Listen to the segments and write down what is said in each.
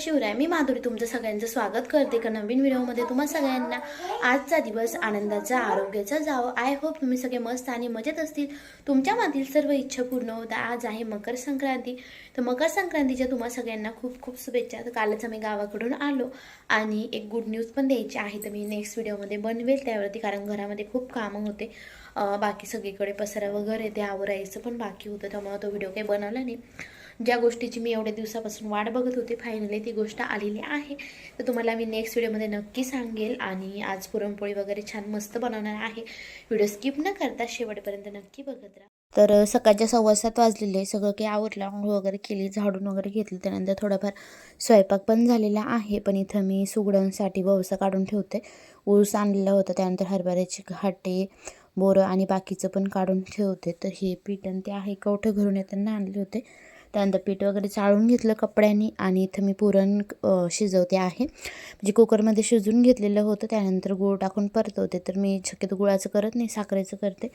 शिवराय मी माधुरी तुमचं सगळ्यांचं स्वागत करते. का नवीन व्हिडिओमध्ये तुम्हा सगळ्यांना आजचा दिवस आनंदाचा आरोग्याचा जावं. आय होप तुम्ही सगळे मस्त आणि मजेत असतील. तुमच्या मागील सर्व इच्छा पूर्ण होता आज आहे मकर संक्रांती. तर मकर संक्रांतीच्या तुम्हा सगळ्यांना खूप खूप शुभेच्छा. तर कालच आम्ही गावाकडून आलो आणि एक गुड न्यूज पण द्यायची आहे. तर मी नेक्स्ट व्हिडिओमध्ये बनवेल त्यावरती कारण घरामध्ये खूप कामं होते. बाकी सगळीकडे पसारा वगैरे ते आवरायचं पण बाकी होतं. त्यामुळे तो व्हिडिओ काही बनवला नाही. ज्या गोष्टीची मी एवढ्या दिवसापासून वाट बघत होते फायनली ती गोष्ट आलेली आहे. तर तुम्हाला मी नेक्स्ट व्हिडिओमध्ये नक्की सांगेल आणि आज पुरणपोळी वगैरे छान मस्त बनवणार आहे. व्हिडिओ स्किप न करता शेवटपर्यंत नक्की बघत राहा. तर सकाळच्या सव्वा सात वाजलेले सगळं काही आवडलं आंघोळ वगैरे केली झाडून वगैरे घेतलं त्यानंतर थोडाफार स्वयंपाक पण झालेला आहे. पण इथं मी सुगडांसाठी बवसा काढून ठेवते. ऊस आणलेला होता त्यानंतर हरभऱ्याची घाटे बोरं आणि बाकीचं पण काढून ठेवते. तर हे पीठ आणि ते आहे कवठं घरून येताना आणले होते. त्यानंतर पीठ वगैरे चाळून घेतलं कपड्यांनी आणि इथं मी पुरण शिजवते आहे. म्हणजे कुकरमध्ये शिजवून घेतलेलं होतं त्यानंतर गूळ टाकून परतवते. तर मी शक्यतो गुळाचं करत नाही साखरेचं करते.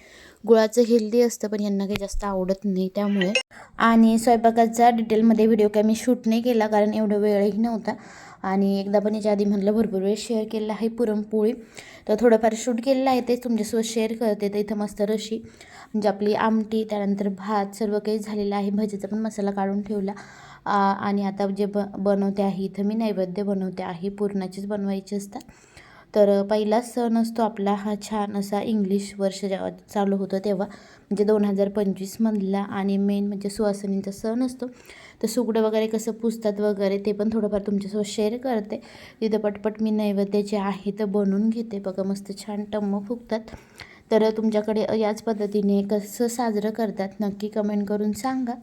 गुळाचं हेल्दी असतं पण यांना काही जास्त आवडत नाही त्यामुळे. आणि स्वयंपाकाचा डिटेलमध्ये व्हिडिओ काही मी शूट नाही केला कारण एवढा वेळही नव्हता. आणि एकदा पण याच्या आधी म्हटलं भरपूर वेळ शेअर केलेला आहे पुरणपोळी. तर थोडंफार शूट केलेलं आहे ते तुमच्यासोबत शेअर करते. तर इथं मस्त रशी म्हणजे आपली आमटी त्यानंतर भात सर्व काही झालेलं आहे. भजीचा पण मसाला काढून ठेवला. आणि आता जे ब बनवते आहे इथं मी नैवेद्य बनवते आहे. पुरणाचीच बनवायची असतात. तर पहिला सण असतो आपला हा छान असा इंग्लिश वर्ष जेव्हा चालू होतं तेव्हा म्हणजे दोन हजार पंचवीसमधला आणि मेन म्हणजे सुवासनींचा सण असतो. तर सुगडं वगैरे कसं पुसतात वगैरे ते पण थोडंफार तुमच्यासोबत शेअर करते. तिथं पटपट मी नैवेद्य जे आहे तर बनवून घेते. बघा मस्त छान टम्म फुगतात. तर तुमच्याकडे याच पद्धतीने कसं साजरं करतात नक्की कमेंट करून सांगा.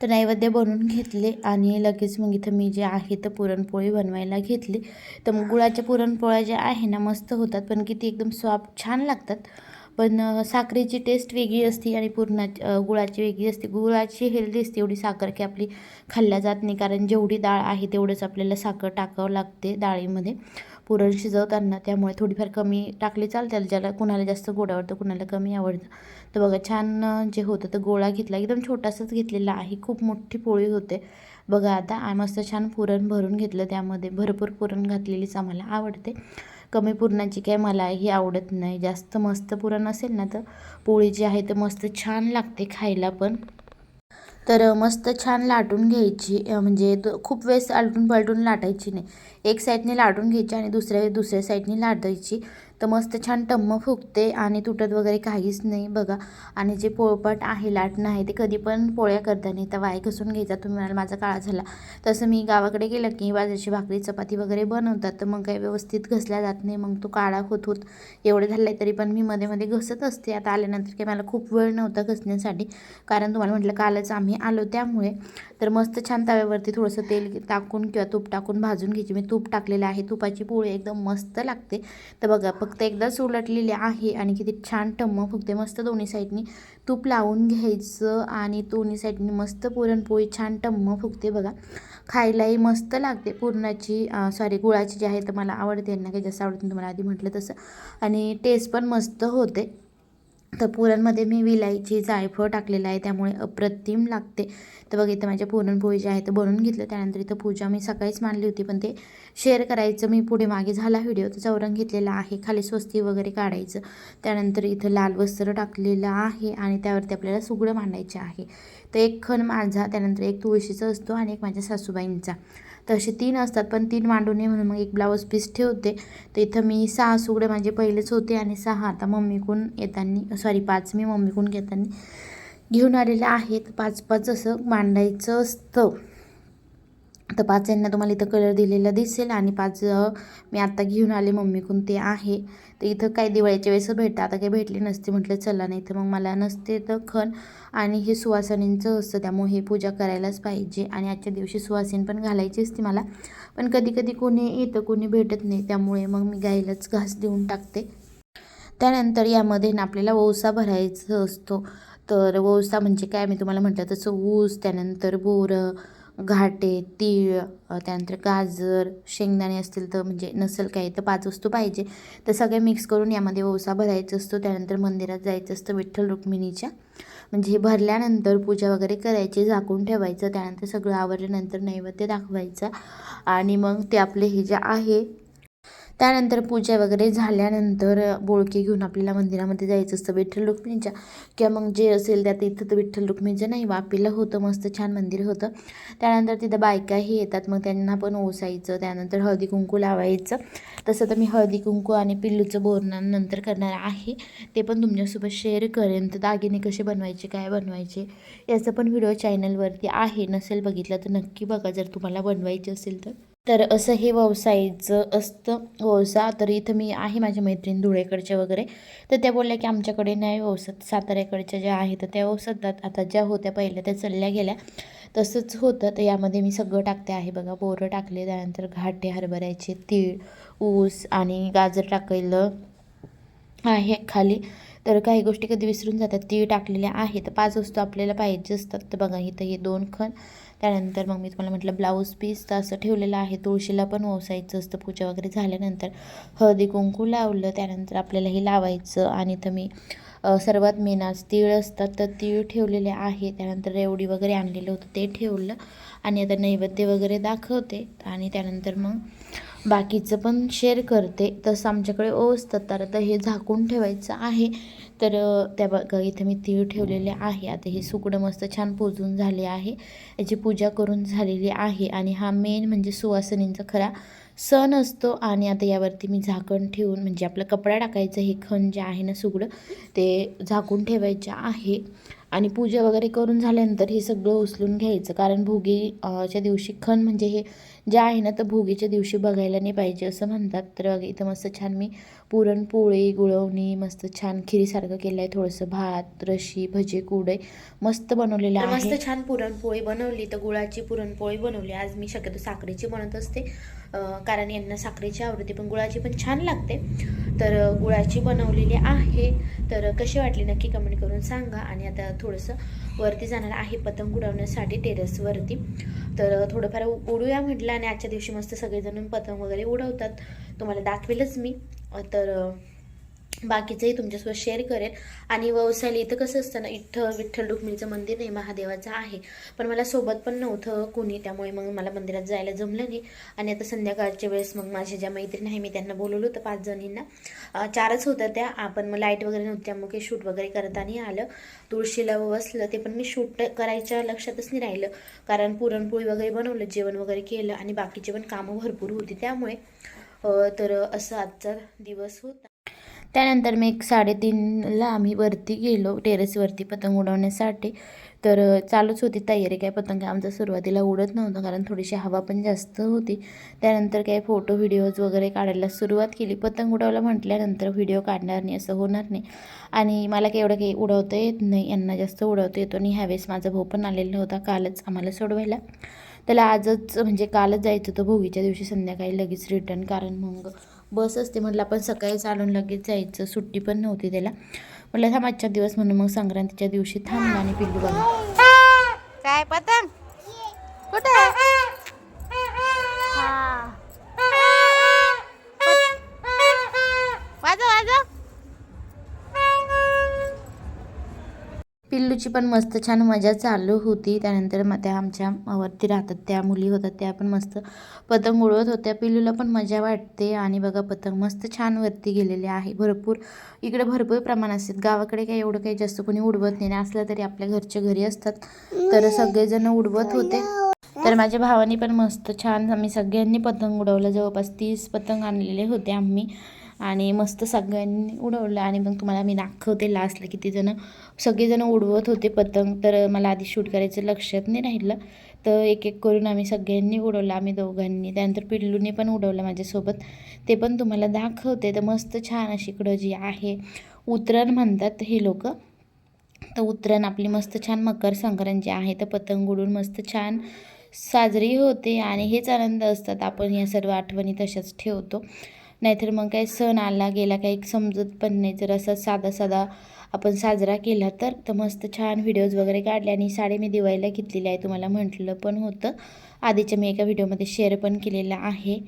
तर नैवेद्य बनवून घेतले आणि लगेच मग इथं मी जे आहे तर पुरणपोळी बनवायला घेतली. तर मग गुळाच्या पुरणपोळ्या ज्या आहे ना मस्त होतात. पण किती एकदम स्वाप छान लागतात. पण साखरेची टेस्ट वेगळी असते आणि पुरणा गुळाची वेगळी असते. गुळाची हेल्दी असते एवढी साखर की आपली खाल्ल्या जात नाही. कारण जेवढी डाळ आहे तेवढंच आपल्याला साखर टाकावं लागते डाळीमध्ये. पुरण शिजवताना त्यामुळे थोडीफार कमी टाकली चालते. ज्याला कुणाला जास्त गोड आवडतं कुणाला कमी आवडतं. तर बघा छान जे होतं तर गोळा घेतला. एकदम छोटासाच घेतलेला आहे. खूप मोठी पोळी होते. बघा आता मस्त छान पुरण भरून घेतलं त्यामध्ये. भरपूर पुरण घातलेलीच आम्हाला आवडते. कमी पुरणाची काय मला ही आवडत नाही. जास्त मस्त पुरण असेल ना तर पोळी जी आहे तर मस्त छान लागते खायला पण. तर मस्त छान लाटून घ्यायची. म्हणजे खूप वेळेस आलटून पलटून लाटायची नाही. एक साईडने लाटून घ्यायची आणि दुसऱ्या दुसऱ्या साईडने लाटायची. तर मस्त छान टम्म फुगते आणि तुटत वगैरे काहीच नाही बघा. आणि जे पोळपाट आहे लाटणं आहे ते कधी पण पोळ्या करताना तर वाय घसून घ्यायचा तुम्ही म्हणाल माझा काळा झाला. तसं मी गावाकडे गेलं की बाजरीची भाकरी चपाती वगैरे बनवतात. तर मग काही व्यवस्थित घसल्या जात नाही. मग तो काळा होत होत एवढं झालं आहे तरी पण मी मध्ये मध्ये घसत असते. आता आल्यानंतर काही मला खूप वेळ नव्हता घसण्यासाठी. कारण तुम्हाला म्हटलं कालच आम्ही आलो त्यामुळे. तर मस्त छान तव्यावरती थोडंसं तेल टाकून किंवा तूप टाकून भाजून घ्यायची. मी तूप टाकलेलं आहे. तुपाची पोळी एकदम मस्त लागते. तर बघा फक्त एकदाच उलटलेली आहे आणि किती छान टम्म फुगते मस्त दोन्ही साईडनी तूप लावून घ्यायचं आणि दोन्ही साईडनी मस्त पुरणपोळी छान टम्म फुगते बघा. खायलाही मस्त लागते पुरणाची सॉरी गुळाची जी आहे तर मला आवडते. यांना काही जास्त आवडते तुम्हाला आधी म्हटलं तसं. आणि टेस्ट पण मस्त होते. तर पुरणमध्ये मी विलायची जायफळ टाकलेलं आहे त्यामुळे अप्रतिम लागते. तर बघ इथं माझ्या पुरणपोळी जे आहे ते बनवून घेतलं. त्यानंतर इथं पूजा मी सकाळीच मानली होती पण ते शेअर करायचं मी पुढे मागे झाला व्हिडिओ तर चौरंग घेतलेला आहे खाली स्वस्ती वगैरे काढायचं. त्यानंतर इथं लाल वस्त्र टाकलेलं आहे आणि त्यावरती आपल्याला सुगडं मांडायचे आहे. तर एक खण माझा त्यानंतर एक तुळशीचा असतो आणि एक माझ्या सासूबाईंचा. तर असे तीन असतात पण तीन मांडू नये म्हणून मग एक ब्लाऊज पीस ठेवते. तर इथं मी सहा सुगडे माझे पहिलेच होते आणि सहा आता मम्मीकडून येताना सॉरी पाच मी मम्मीकडून घेताना घेऊन आलेले आहेत. पाच पाच असं मांडायचं असतं. तर पाच यांना तुम्हाला इथं कलर दिलेला दिसेल आणि पाच मी आत्ता घेऊन आले मम्मीकडून ते आहे. तर इथं काय दिवाळीच्या वेळेस भेटतं आता काही भेटली नसते म्हटलं चला नाही तर मग मला नसते तर खण. आणि हे सुवासिनींचं असतं त्यामुळे हे पूजा करायलाच पाहिजे. आणि आजच्या दिवशी सुवासिन पण घालायची असते मला. पण कधी कधी कोणी येतं कोणी भेटत नाही त्यामुळे मग मी गाईलाच घास देऊन टाकते. त्यानंतर यामध्ये ना आपल्याला ओसा भरायचा असतो. तर ओसा म्हणजे काय? मी तुम्हाला म्हटलं तसं ऊस त्यानंतर बोरं घाटे तीळ त्यानंतर गाजर शेंगदाणे असतील तर म्हणजे नसेल काही तर पाच वस्तू पाहिजे. तर सगळे मिक्स करून यामध्ये ओसा भरायचा असतो. त्यानंतर मंदिरात जायचं असतं विठ्ठल रुक्मिणीच्या. म्हणजे हे भरल्यानंतर पूजा वगैरे करायची झाकून ठेवायचं. त्यानंतर सगळं आवरल्यानंतर नैवेद्य दाखवायचा. आणि मग ते आपले हे जे आहे त्यानंतर पूजा वगैरे झाल्यानंतर बोळके घेऊन आपल्याला मंदिरामध्ये जायचं असतं. विठ्ठल रुक्मिणीच्या. किंवा मग जे असेल त्यात इथं तर विठ्ठल रुक्मिणीचं नाही वापीला होतं मस्त छान मंदिर होतं. त्यानंतर तिथं बायकाही येतात मग त्यांना पण ओसायचं. त्यानंतर हळदी कुंकू लावायचं. तसं तर मी हळदी कुंकू आणि पिल्लूचं बोरणानंतर नंतर करणार आहे. ते पण तुमच्यासोबत शेअर करेन. तर दागिने कसे बनवायचे काय बनवायचे याचं पण व्हिडिओ चॅनलवरती आहे. नसेल बघितलं तर नक्की बघा जर तुम्हाला बनवायचे असेल तर. तर असं हे व्यवसायाचं असतं. हो, वौसा तर इथं मी आहे माझ्या मैत्रीण धुळेकडच्या वगैरे. तर त्या बोलल्या की आमच्याकडे नाही हो वौसत साताऱ्याकडच्या ज्या आहेत तर त्या हो वौसतात आता ज्या होत्या पहिल्या त्या चालल्या गेल्या. तसंच होतं. तर यामध्ये मी सगळं टाकते आहे बघा. बोरं टाकले त्यानंतर घाटे हरभऱ्याचे तीळ ऊस आणि गाजर टाकलेलं आहे खाली. तर काही गोष्टी कधी विसरून जातात तीळ टाकलेल्या आहेत. पाच वस्तू आपल्याला पाहिजे असतात. तर बघा इथं हे दोन खण. त्यानंतर मग मी तुम्हाला म्हटलं ब्लाऊज पीस तर असं ठेवलेलं आहे. तुळशीला पण ओसायचं असतं. पूजा वगैरे झाल्यानंतर हळदी कुंकू लावलं. त्यानंतर आपल्याला हे लावायचं. आणि तर मी सर्वात मेन आज तीळ असतात. तर तीळ ठेवलेले आहे. त्यानंतर रेवडी वगैरे आणलेलं होतं ते ठेवलं. आणि आता नैवेद्य वगैरे दाखवते. आणि त्यानंतर मग बाकीचं पण शेअर करते. तसं आमच्याकडे ओसतात तर आता हे झाकून ठेवायचं आहे. तर त्या बघा इथं मी तीळ ठेवलेले आहे. आता हे सुकडं मस्त छान पोजून झाले आहे. याची पूजा करून झालेली आहे. आणि हा मेन म्हणजे सुवासनींचा खरा सण असतो. आणि आता यावरती मी झाकण ठेवून म्हणजे आपलं कपडा टाकायचं हे खण जे आहे ना सुगडं ते झाकून ठेवायचं आहे. आणि पूजा वगैरे करून झाल्यानंतर हे सगळं उचलून घ्यायचं. कारण भोगीच्या दिवशी खण म्हणजे हे जे आहे ना तर भोगीच्या दिवशी बघायला नाही पाहिजे असं म्हणतात. तर इथं मस्त छान मी पुरणपोळी गुळवणी मस्त छान खिरीसारखं केलं आहे थोडंसं भात रशी भजे कुडे मस्त बनवलेलं आहे मस्त छान पुरणपोळी बनवली. तर गुळाची पुरणपोळी बनवली. आज मी शक्यतो साखरेची बनवत असते. कारण यांना साखरेची आवडते पण गुळाची पण छान लागते. तर गुळाची बनवलेली आहे. तर कशी वाटली नक्की कमेंट करून सांगा. आणि आता थोडंसं वरती जाणार आहे पतंग उडवण्यासाठी टेरेसवरती तर थोडंफार उडूया म्हटलं. आणि आजच्या दिवशी मस्त सगळेजण पतंग वगैरे उडवतात. तुम्हाला दाखवेलच मी. तर बाकीचंही तुमच्यासोबत शेअर करेन. आणि व्यवसायाला इथं कसं असतं ना इथं विठ्ठल रुक्मिणीचं मंदिर नाही महादेवाचं आहे. पण मला सोबत पण नव्हतं कुणी त्यामुळे मग मला मंदिरात जायला जमलं नाही. आणि आता संध्याकाळच्या वेळेस मग माझ्या ज्या मैत्रीण आहे मी त्यांना बोलवलं होतं पाच जणींना. चारच होत्या त्या आपण मग लाइट वगैरे नव्हती त्यामुळे काही शूट वगैरे करतानी आलं. तुळशीला बसलं ते पण मी शूट करायच्या लक्षातच नाही राहिलं. कारण पुरणपोळी वगैरे बनवलं जेवण वगैरे केलं आणि बाकीचे पण कामं भरपूर होती त्यामुळे. तर असं आजचा दिवस होता. त्यानंतर मी एक साडेतीनला आम्ही वरती गेलो टेरेसवरती पतंग उडवण्यासाठी. तर चालूच होती तयारी काय पतंग आमचा सुरुवातीला उडत नव्हतं कारण थोडीशी हवा पण जास्त होती. त्यानंतर काय फोटो व्हिडिओज वगैरे काढायला सुरुवात केली. पतंग उडवला म्हटल्यानंतर व्हिडिओ काढणार नाही असं होणार नाही. आणि मला काही एवढं काही उडवता येत नाही यांना जास्त उडवता येतो. आणि ह्यावेळेस माझा भाऊ पण आलेला होता कालच आम्हाला सोडवायला. त्याला आजच म्हणजे कालच जायचं होतं भोगीच्या दिवशी संध्याकाळी लगेच रिटर्न कारण मग बस असते म्हटलं आपण सकाळी चालून लगेच जायचं. सुट्टी पण नव्हती त्याला. म्हटलं थांब आजच्या दिवस म्हणून मग संक्रांतीच्या दिवशी थांबला आणि पिल्लू बघा. काय पतंग? कुठे पिल्लूची पण मस्त छान मजा चालू होती. त्यानंतर मग त्या आमच्या वरती राहतात त्या मुली होतात त्या पण मस्त पतंग उडवत होत्या. पिलूला पण मजा वाटते आणि बघा पतंग मस्त छान वरती गेलेले आहे. भरपूर इकडे भरपूर प्रमाण असतात. गावाकडे काही एवढं काही जास्त कोणी उडवत नाही. असलं तरी आपल्या घरच्या घरी असतात. तर सगळेजण उडवत होते. तर माझ्या भावाने पण मस्त छान आम्ही सगळ्यांनी पतंग उडवलं. जवळपास तीस पतंग आणलेले होते आम्ही. आणि मस्त सगळ्यांनी उडवलं. आणि मग तुम्हाला मी दाखवते लास्टला कितीजणं सगळेजणं उडवत होते पतंग. तर मला आधी शूट करायचं लक्षात नाही राहिलं. तर एक एक करून आम्ही सगळ्यांनी उडवलं आम्ही दोघांनी. त्यानंतर पिल्लूने पण उडवलं माझ्यासोबत. ते पण तुम्हाला दाखवते. तर मस्त छान अशी इकडं जी आहे उतरण म्हणतात हे लोक. तर उतरण आपली मस्त छान मकर संक्रांत जी आहे तर पतंग उडून मस्त छान साजरी होते. आणि हेच आनंद असतात. आपण या सर्व आठवणी तशाच ठेवतो. नाहीतर मग काही सण आला गेला काही समजत पण नाही. जर असा साधा साधा आपण साजरा केला तर तर मस्त छान व्हिडिओज वगैरे काढले आणि साडी मी दिवाळीला घेतलेली आहे तुम्हाला म्हटलं पण होतं. आधीच्या मी एका व्हिडिओमध्ये शेअर पण केलेला आहे.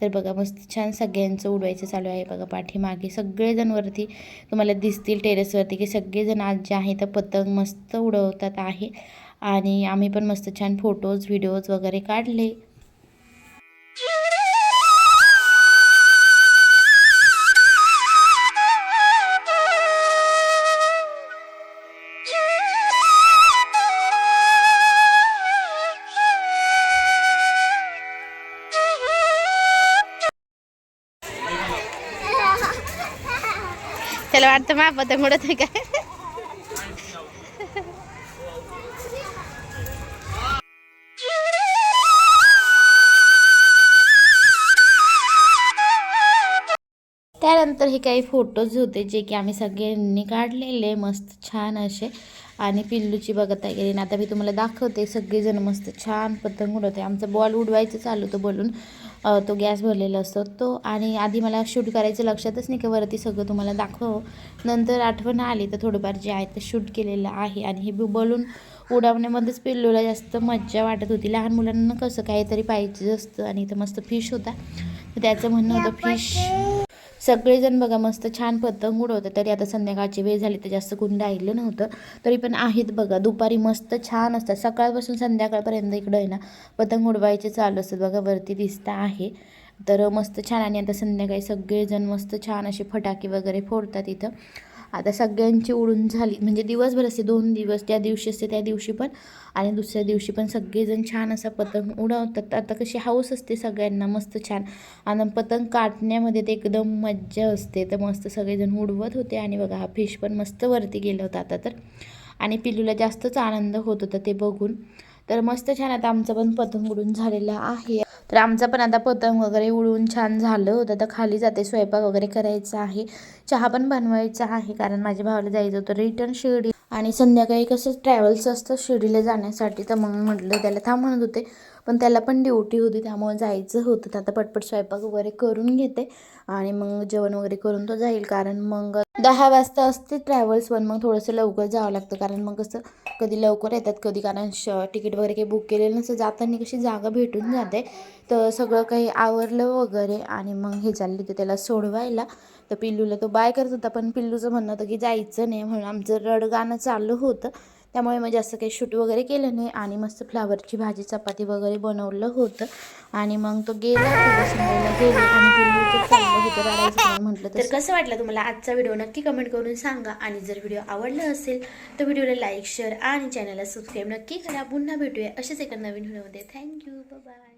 तर बघा मस्त छान सगळ्यांचं उडवायचं चालू आहे. बघा पाठीमागे सगळेजण वरती तुम्हाला दिसतील टेरेसवरती की सगळेजण आज जे आहे तर पतंग मस्त उडवतात आहे. आणि आम्ही पण मस्त छान फोटोज व्हिडिओज वगैरे काढले. त्याला वाटतं मा पतंग उडत आहे काय त्यानंतर हे काही फोटोज होते जे की आम्ही सगळ्यांनी काढलेले मस्त छान असे. आणि पिल्लूची बघत आहे गेली. आता मी तुम्हाला दाखवते सगळेजण मस्त छान पतंग उडवते. आमचा बॉल उडवायचं चालू होतं बोलून. तो गॅस भरलेला असतो तो. आणि आधी मला शूट करायचं लक्षातच नाही की वरती सगळं तुम्हाला दाखव नंतर आठवण आली तर थोडंफार जे आहे ते शूट केलेलं आहे. आणि हे बलून उडवण्यामध्येच पिल्लूला जास्त मज्जा वाटत होती. लहान मुलांना कसं काहीतरी पाहिजे असतं. आणि इथं मस्त फिश होता. तर त्याचं म्हणणं होतं फिश सगळेजण बघा मस्त छान पतंग उडवतात. तरी आता संध्याकाळची वेळ झाली तर जास्त कोणी राहिलं नव्हतं. तरी पण आहेत बघा दुपारी मस्त छान असतात. सकाळपासून संध्याकाळपर्यंत इकडं आहे ना पतंग उडवायचे चालू असतात. बघा वरती दिसता आहे. तर मस्त छान. आणि आता संध्याकाळी सगळेजण मस्त छान असे फटाके वगैरे फोडतात इथं. आता सगळ्यांची उडून झाली. म्हणजे दिवसभर असते दोन दिवस त्या दिवशी असते त्या दिवशी पण. आणि दुसऱ्या दिवशी पण सगळेजण छान असा पतंग उडवतात. आता कशी हाऊस असते सगळ्यांना मस्त छान. आणि पतंग काटण्यामध्ये ते एकदम मज्जा असते. तर मस्त सगळेजण उडवत होते. आणि बघा हा फिश पण मस्त वरती गेला होता आता तर. आणि पिलूला जास्तच आनंद होत होता ते बघून. तर मस्त छान आता आमचं पण पतंग उडून झालेलं आहे. तर आमचं पण आता पतंग वगैरे उडून छान झालं होतं. तर खाली जाते स्वयंपाक वगैरे करायचा आहे. चहा पण बनवायचा आहे कारण माझ्या भावाला जायचं होतं रिटर्न शिर्डी आणि संध्याकाळी कसं ट्रॅव्हल्स असतं शिर्डीला जाण्यासाठी तर मग म्हटलं त्याला थांब म्हणत होते. पण त्याला पण ड्युटी होती त्यामुळे जायचं होतं. तर आता पटपट स्वयंपाक वगैरे करून घेते. आणि मग जेवण वगैरे करून तो जाईल कारण मग दहा वाजता असते ट्रॅव्हल्स पण मग थोडंसं लवकर जावं लागतं. कारण मग कसं कधी लवकर येतात कधी कारण श तिकीट वगैरे काही बुक केलेलं नसतं जाताना कशी जागा भेटून जाते. तर सगळं काही आवरलं वगैरे आणि मग हे चालली तर त्याला सोडवायला. तर पिल्लूला तो बाय करत होता पण पिल्लूचं म्हणणं होतं की जायचं नाही म्हणून आमचं रडगाणं चालू होतं. त्यामुळे म्हणजे मग जास्त काही शूट वगैरे केलं नाही आणि मस्त फ्लावरची भाजी चपाती वगैरे बनवलं होतं. आणि मग तो गेला गेले आणि म्हटलं तर कसं वाटलं तुम्हाला आजचा व्हिडिओ? नक्की कमेंट करून सांगा. आणि जर व्हिडिओ आवडला असेल तर व्हिडिओला लाईक शेअर आणि चॅनलला सबस्क्राईब नक्की करा. पुन्हा भेटूया अशाच एका नवीन व्हिडिओमध्ये. थँक्यू. बाय